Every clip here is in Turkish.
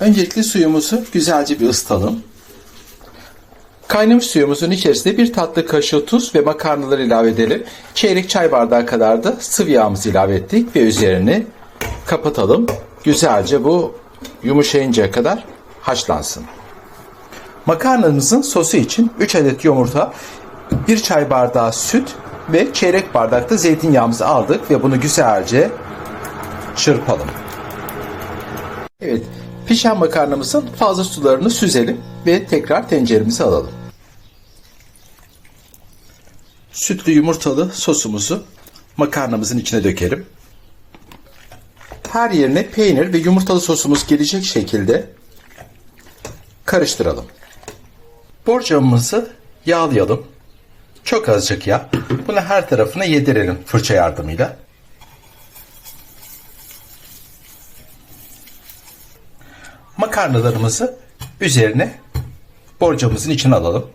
Öncelikle suyumuzu güzelce bir ısıtalım. Kaynamış suyumuzun içerisine bir tatlı kaşığı tuz ve makarnaları ilave edelim. Çeyrek çay bardağı kadar da sıvı yağımızı ilave ettik ve üzerini kapatalım. Güzelce bu yumuşayıncaya kadar haşlansın. Makarnamızın sosu için 3 adet yumurta, 1 çay bardağı süt ve çeyrek bardakta zeytinyağımızı aldık ve bunu güzelce çırpalım. Evet, pişen makarnamızın fazla sularını süzelim ve tekrar tenceremize alalım. Sütlü yumurtalı sosumuzu makarnamızın içine dökelim. Her yerine peynir ve yumurtalı sosumuz gelecek şekilde karıştıralım. Borcamımızı yağlayalım. Çok azıcık yağ. Bunu her tarafına yedirelim fırça yardımıyla. Makarnalarımızı üzerine borcamızın içine alalım.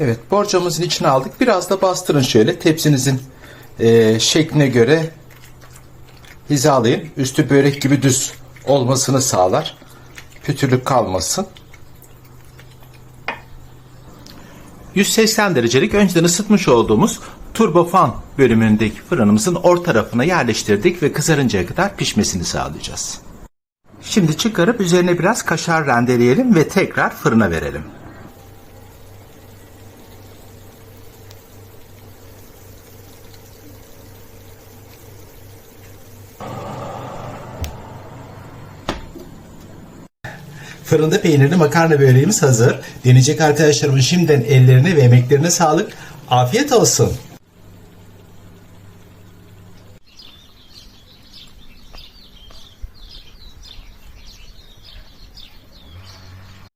Evet borcamızın içine aldık. Biraz da bastırın şöyle tepsinizin e, şekline göre hizalayın. Üstü börek gibi düz olmasını sağlar. Pütürlük kalmasın. 180 derecelik önceden ısıtmış olduğumuz turbofan bölümündeki fırınımızın orta tarafına yerleştirdik ve kızarıncaya kadar pişmesini sağlayacağız. Şimdi çıkarıp üzerine biraz kaşar rendeleyelim ve tekrar fırına verelim. Fırında peynirli makarna böreğimiz hazır. Deneyecek arkadaşlarımın şimdiden ellerine ve emeklerine sağlık. Afiyet olsun.